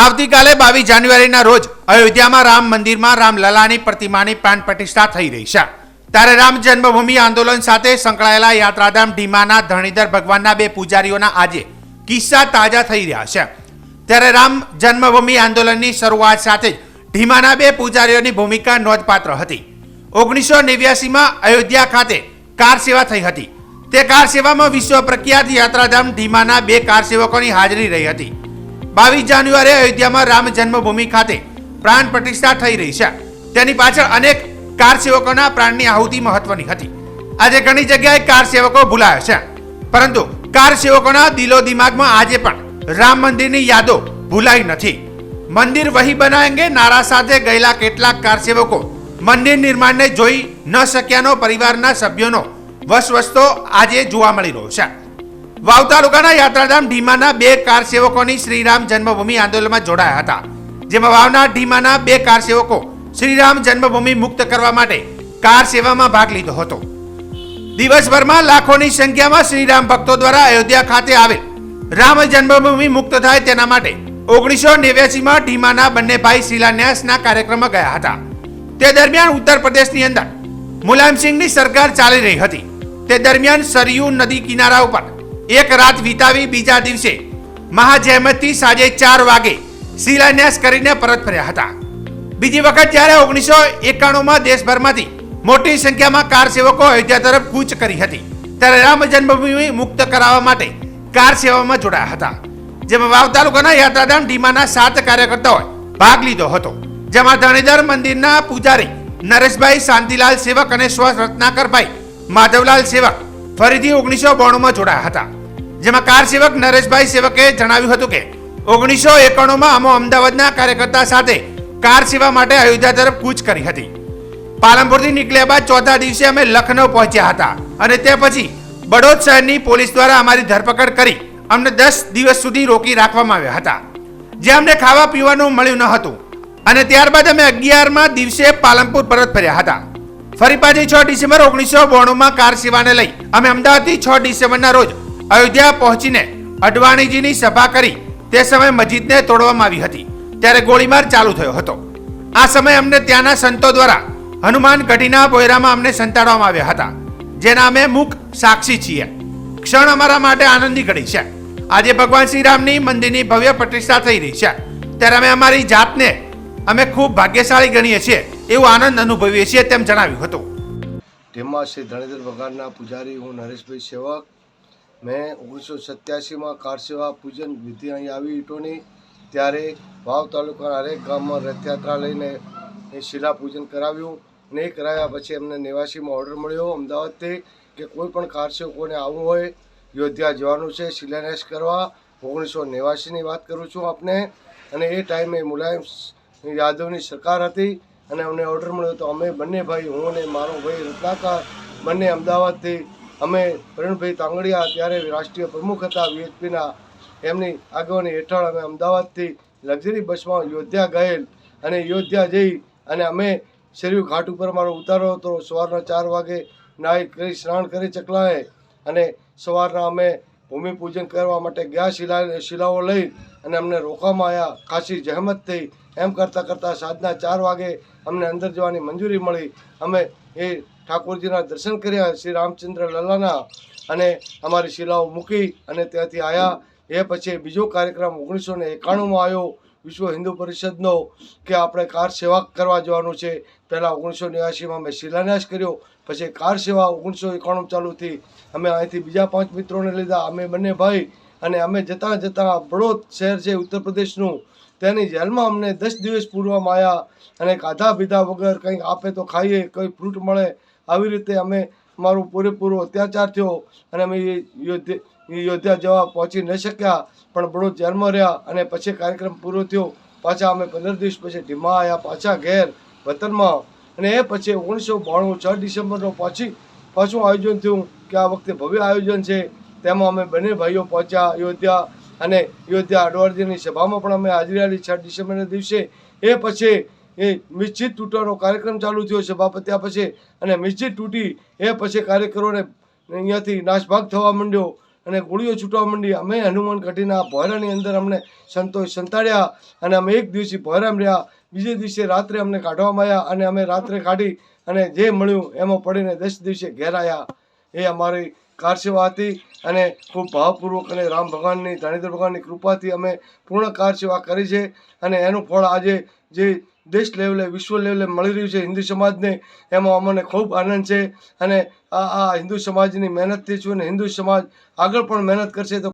આવતીકાલે બાવીસ જાન્યુઆરીના રોજ અયોધ્યામાં રામ મંદિરમાં રામલલાની પ્રતિમાની પ્રાણ પ્રતિષ્ઠા થઈ રહી છે. ત્યારે રામ જન્મભૂમિ આંદોલન સાથે સંકળાયેલા યાત્રાધામ ઢીમાના ધણીધર ભગવાનના બે પૂજારીઓના આજે કિસ્સા તાજા થઈ રહ્યા છે. ત્યારે રામ જન્મભૂમિ આંદોલનની શરૂઆત સાથે જ ઢીમાના બે પૂજારીઓની ભૂમિકા નોંધપાત્ર હતી. ઓગણીસો નેવ્યાસીમાં અયોધ્યા ખાતે કાર સેવા થઈ હતી. તે કાર સેવામાં વિશ્વ પ્રખ્યાત યાત્રાધામ ઢીમાના બે કાર સેવકોની હાજરી રહી હતી. બાવીસ જાન્યુઆરી અયોધ્યામાં રામ જન્મભૂમિ ખાતે પ્રાણ પ્રતિષ્ઠા થઈ રહી છે. તેની પાછળ અનેક કાર સેવકોના પ્રાણની આહુતિ મહત્વની હતી. આજે ઘણી જગ્યાએ કાર સેવકો ભૂલાયા છે. પરંતુ કાર સેવકોના દિલો દિમાગમાં આજે પણ રામ મંદિરની યાદો ભૂલાઈ નથી. મંદિર વહી બનાવેંગે નારા સાથે ગયેલા કેટલાક કાર સેવકો મંદિર નિર્માણને જોઈ ન શક્યાનો પરિવારના સભ્યોનો વસવસતો આજે જોવા મળી રહ્યો છે. વાવ તાલુકાના યાત્રાધામ ઢીમાના બે કાર સેવકોની શ્રીરામ જન્મભૂમિ આંદોલનમાં જોડાયા હતા, જેમાં વાવના ઢીમાના બે કાર સેવકો શ્રીરામ જન્મભૂમિ મુક્ત કરવા માટે કાર સેવામાં ભાગ લીધો હતો. દિવસભરમાં લાખોની સંખ્યામાં શ્રીરામ ભક્તો દ્વારા અયોધ્યા ખાતે આવેલ રામ જન્મભૂમિ મુક્ત થાય તેના માટે ઓગણીસો નેવ્યાસીમાં ઢીમાના બંને ભાઈ શિલાન્યાસના કાર્યક્રમમાં ગયા હતા. તે દરમિયાન ઉત્તર પ્રદેશની અંદર મુલાયમસિંહની સરકાર ચાલી રહી હતી. તે દરમિયાન સરયુ નદી કિનારા ઉપર એક રાત વિતાવી બીજા દિવસે મહાજહેમતથી સાંજે ચાર વાગે શિલાન્યાસ કરીને પરત ફર્યા હતા. બીજી વખત જ્યારે ઓગણીસો એકાણુંમાં દેશભરમાંથી મોટી સંખ્યામાં કાર સેવકો અયોધ્યા તરફ કૂચ કરી હતી, ત્યારે રામ જન્મભૂમિ મુક્ત કરાવવા માટે કાર સેવામાં જોડાયા હતા. જેમાં વાવ તાલુકાના યાત્રાધામ ડીમાના સાત કાર્યકર્તાઓએ ભાગ લીધો હતો. જેમાં ધણીધર મંદિરના પૂજારી નરેશભાઈ શાંતિલાલ સેવક અને સ્વ રત્નાકરભાઈ માધવલાલ સેવક ફરીથી ઓગણીસો બોણુંમાં જોડાયા હતા. જેમાં કાર સેવક નરેશભાઈ સેવકે જણાવ્યું હતું કે, ઓગણીસો એકાણુંમાં અમો અમદાવાદના કાર્યકર્તા સાથે કાર સેવા માટે અયોધ્યા તરફ કૂચ કરી હતી. પાલનપુરથી નીકળ્યા બાદ ચોથા દિવસે અમે લખનૌ પહોંચ્યા હતા અને તે પછી બડોદ શહેરની પોલીસ દ્વારા અમારી ધરપકડ કરી અમને દસ દિવસ સુધી રોકી રાખવામાં આવ્યા હતા. જે અમને ખાવા પીવાનું મળ્યું ન હતું અને ત્યારબાદ અમે અગિયારમાં દિવસે પાલનપુર પરત ફર્યા હતા. ફરી પાછી છ ડિસેમ્બર ઓગણીસો બોણુંમાં કાર સેવાને લઈ અમે અમદાવાદથી છ ડિસેમ્બરના રોજ અયોધ્યા પહોંચીને અડવાણીજીની સભા કરી તે સમયે મસ્જિદને તોડવામાં આવી હતી, ત્યારે ગોળીમાર ચાલુ થયો હતો. આ સમયે અમને ત્યાંના સંતો દ્વારા હનુમાન ગઢીના બોયરામાં અમને સંતાડવામાં આવ્યા હતા જેના અમે મુખ સાક્ષી છીએ. ક્ષણ અમારા માટે આનંદી ઘડી છે. આજે ભગવાન શ્રીરામની મંદિરની ભવ્ય પ્રતિષ્ઠા થઈ રહી છે. ત્યારે અમે અમારી જાતને અમે ખૂબ ભાગ્યશાળી ગણીએ છીએ એવું આનંદ અનુભવીએ છીએ તેમ જણાવ્યું હતું. તેમાં શ્રી ધણીધર ભગવાનના પૂજારી હું નરેશભાઈ સેવક મેં ઓગણીસો સત્યાસીમાં કાર પૂજન વિધિ અહીં આવી ઈટોની ત્યારે વાવ તાલુકાના હરેક ગામમાં રથયાત્રા લઈને એ શિલા પૂજન કરાવ્યું અને એ કરાવ્યા પછી અમને નિવાસીમાં ઓર્ડર મળ્યો. અમદાવાદથી કે કોઈ પણ કાર સેવકોને આવવું હોય યોધ્યા જવાનું છે, શિલાન્યાસ કરવા, ઓગણીસો નેવાસીની વાત કરું છું આપને. અને એ ટાઈમે મુલાયમ યાદવની સરકાર હતી અને અમને ઓર્ડર મળ્યો. તો અમે બંને ભાઈ, હું અને મારો ભાઈ રત્નાકાર બંને અમદાવાદથી અમે પ્રવીણભાઈ તાંગડિયા ત્યારે રાષ્ટ્રીય પ્રમુખ હતા, વીએચપીના. એમની આગેવાની હેઠળ અમે અમદાવાદથી લક્ઝરી બસમાં યોધ્યા ગયેલ અને યોધ્યા જઈ અને અમે શરીર ઘાટ ઉપર મારો ઉતારો હતો. સવારના ચાર વાગે નાહી કરી, સ્નાન કરી ચકલાએ અને સવારના અમે ભૂમિપૂજન કરવા માટે ગયા શિલા, શિલાઓ લઈ અને અમને રોકવામાં આવ્યા ખાસી જહેમત થઈ. એમ કરતાં કરતાં સાંજના ચાર વાગે અમને અંદર જવાની મંજૂરી મળી. અમે એ ઠાકોરજીના દર્શન કર્યા શ્રી રામચંદ્ર લલ્લાના અને અમારી શિલાઓ મૂકી અને ત્યાંથી આવ્યા એ પછી બીજો કાર્યક્રમ ઓગણીસો ને એકાણુંમાં આવ્યો. વિશ્વ હિન્દુ પરિષદનો કે આપણે કાર સેવા કરવા જવાનું છે, પહેલાં ઓગણીસો નેવ્યાસીમાં મેં શિલાન્યાસ કર્યો, પછી કાર સેવા ઓગણીસો એકાણું ચાલુ થઈ અમે અહીંથી બીજા પાંચ મિત્રોને લીધા. અમે બંને ભાઈ અને અમે જતાં જતાં બડોદ શહેર છે, ઉત્તર પ્રદેશનું, તેની જેલમાં અમને દસ દિવસ પૂરવામાં આવ્યા અને ખાધા પીધા વગર કંઈક આપે તો ખાઈએ, કંઈ ફ્રૂટ મળે. આવી રીતે અમે મારું પૂરેપૂરો અત્યાચાર થયો અને અમે યોધ્યા જવા પહોંચી ન શક્યા, પણ બડોદ ધ્યાનમાં રહ્યા અને પછી કાર્યક્રમ પૂરો થયો. પાછા અમે પંદર દિવસ પછી ઢીમા આવ્યા પાછા ઘેર, વતનમાં. અને એ પછી ઓગણીસો બાણું છ ડિસેમ્બરનો પાછી પાછું આયોજન થયું કે આ વખતે ભવ્ય આયોજન છે. તેમાં અમે બંને ભાઈઓ પહોંચ્યા અયોધ્યા અને અયોધ્યા અડવાણીજીની સભામાં પણ અમે હાજરી આપી છ ડિસેમ્બરના દિવસે. એ પછી એ નિશ્ચિત તૂટવાનો કાર્યક્રમ ચાલુ થયો પત્યા પછી. અને નિશ્ચિત તૂટી એ પછી કાર્યકરોને અહીંયાથી નાશભાગ થવા માંડ્યો. અને ગોળીઓ છૂટવા માંડી અમે હનુમાન ઘટીના ભોયરાની અંદર અમને સંતોષ સંતાડ્યા અને અમે એક દિવસે ભોયરામ રહ્યા. બીજે દિવસે રાત્રે અમને કાઢવામાં આવ્યા અને અમે રાત્રે કાઢી અને જે મળ્યું એમાં પડીને દસ દિવસે ઘેર આવ્યા એ અમારી કાર સેવા હતી અને ખૂબ ભાવપૂર્વક અને રામ ભગવાનની, ધણીધર ભગવાનની કૃપાથી અમે પૂર્ણ કાર સેવા કરી છે અને એનું ફળ આજે જે દેશ લેવલે, વિશ્વ લેવલે મળી રહ્યું છે. હિન્દુ સમાજને એમાં અમને ખૂબ આનંદ છે અને આ આ હિન્દુ સમાજની મહેનતથી છું અને હિન્દુ સમાજ આગળ પણ મહેનત કરશે તો